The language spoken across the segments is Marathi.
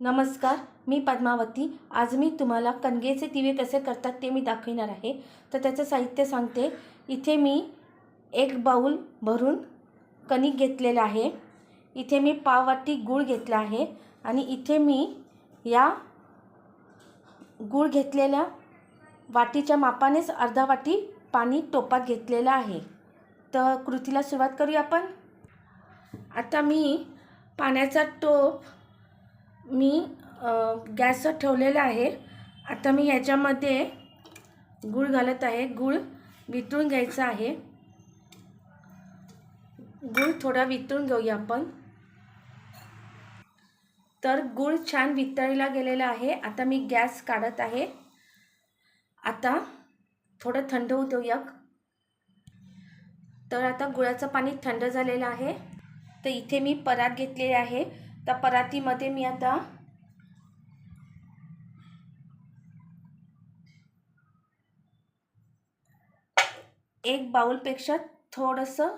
नमस्कार मी पद्मावती. आज मी तुम्हाला कणगेचे दिवे कसे करतात ते मी दाखवणार आहे. तर त्याचं साहित्य सांगते. इथे मी एक बाऊल भरून कणिक घेतलेलं आहे. इथे मी पाववाटी गूळ घेतला आहे. आणि इथे मी या गूळ घेतलेल्या वाटीच्या मापानेच अर्धा वाटी पाणी टोपात घेतलेलं आहे. तर कृतीला सुरुवात करूया आपण. आता मी पाण्याचा टोप मी गॅसवर ठेवलेला आहे. आता मी याच्यामध्ये गूळ घालत आहे. गूळ वितळून घ्यायचा आहे. गूळ थोडा वितळून घेऊया आपण. तर गूळ छान वितळला गेलेला आहे. आता मी गॅस काढत आहे. आता थोडं थंड होऊ देऊया. तर आता गुळाचं पाणी थंड झालेलं आहे. तर इथे मी परात घेतलेले आहे. त्या परातीमध्ये मी आता एक बाउलपेक्षा थोडंसं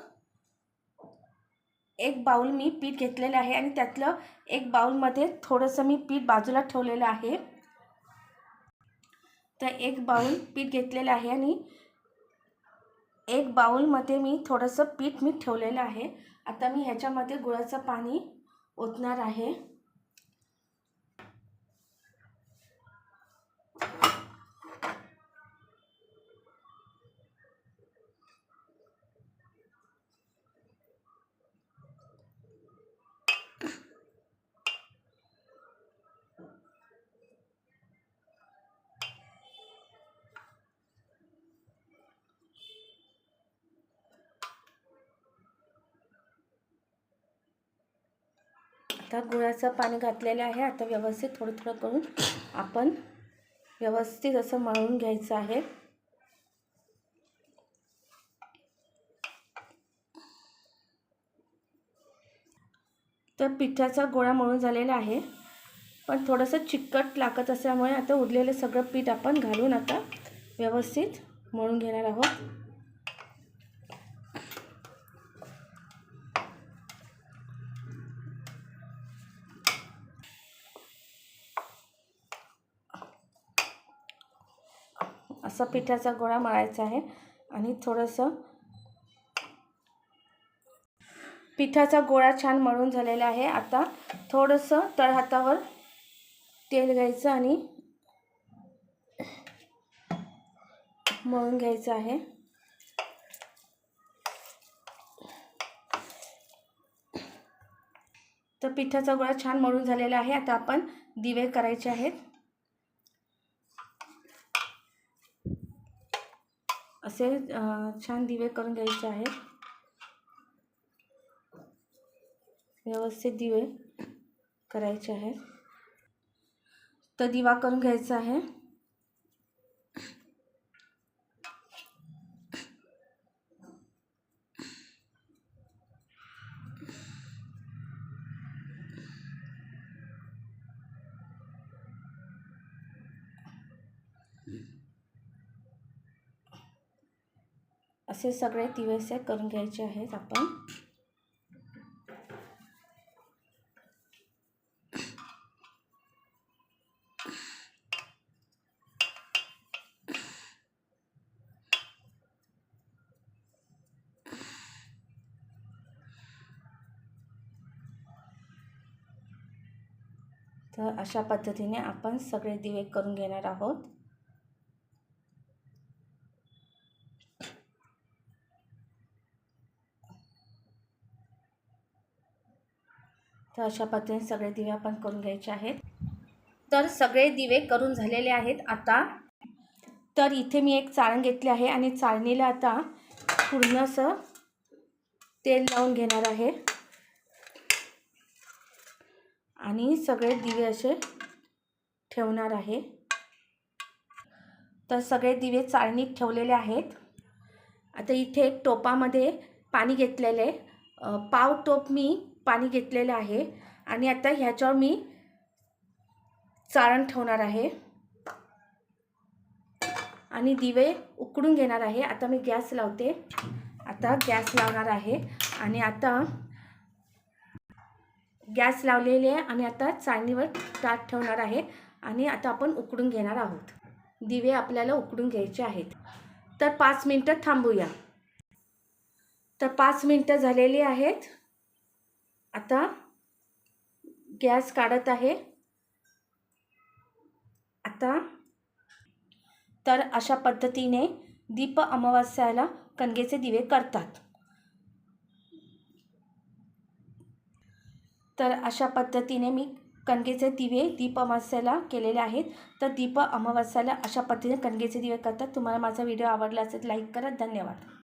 एक बाऊल मी पीठ घेतलेलं आहे आणि त्यातलं एक बाऊलमध्ये थोडंसं मी पीठ बाजूला ठेवलेलं आहे. तर एक बाऊल पीठ घेतलेलं आहे आणि एक बाऊलमध्ये मी थोडंसं पीठ मी ठेवलेलं आहे. आता मी ह्याच्यामध्ये गुळाचं पाणी ओतणार आहे. आता गुळाचं पाणी घातलेलं आहे. आता व्यवस्थित थोडं थोडं करून आपण व्यवस्थित असं मळून घ्यायचं आहे. तर पिठाचा गोळा मळून झालेला आहे. पण थोडंसं चिकट लागत असल्यामुळे आता उरलेलं सगळं पीठ आपण घालून आता व्यवस्थित मळून घेणार आहोत. असा पिठाचा गोळा मळायचा आहे आणि थोडंसं पिठाचा गोळा छान मळून झालेला आहे. आता थोडंसं तळहातावर तेल घ्यायचं आणि मळून घ्यायचं आहे. तर पिठाचा गोळा छान मळून झालेला आहे. आता आपण दिवे करायचे आहेत. असे छान दिवे आहेत. व्यवस्थित दिवे आहेत. तर दिवा घ्यायचा आहे. असे सगळे दिवस करून घ्यायचे आहेत आपण. तर अशा पद्धतीने आपण सगळे दिवे करून घेणार आहोत. तर अशा पद्धतीने सगळे दिवे आपण करून घ्यायचे आहेत. तर सगळे दिवे करून झालेले आहेत आता. तर इथे मी एक चाळण घेतली आहे आणि चाळणीला आता पूर्ण असं तेल लावून घेणार आहे. आणि सगळे दिवे असे ठेवणार आहे. तर सगळे दिवे चाळणीत ठेवलेले आहेत. आता इथे एक टोपामध्ये पाणी घेतलेले आहे. पाव टोप मी पाणी घेतलेलं आहे. आणि आता ह्याच्यावर मी चाळण ठेवणार आहे. आणि दिवे उकडून घेणार आहे. आता मी गॅस लावते. आता गॅस लावणार आहे. आणि आता गॅस लावलेली आहे. आणि आता चाळणीवर ताट ठेवणार आहे. आणि आता आपण उकडून घेणार आहोत. दिवे आपल्याला उकडून घ्यायचे आहेत. तर पाच मिनटं थांबूया. तर पाच मिनटं झालेली आहेत. आता गॅस काढत आहे. आता तर अशा पद्धतीने दीप अमावास्याला कणगेचे दिवे करतात. तर अशा पद्धतीने मी कणगेचे दिवे दीप अमावास्याला केलेले आहेत. तर दीप अमावास्याला अशा पद्धतीने कणगेचे दिवे करतात. तुम्हाला माझा व्हिडिओ आवडला असेल लाईक करा. धन्यवाद.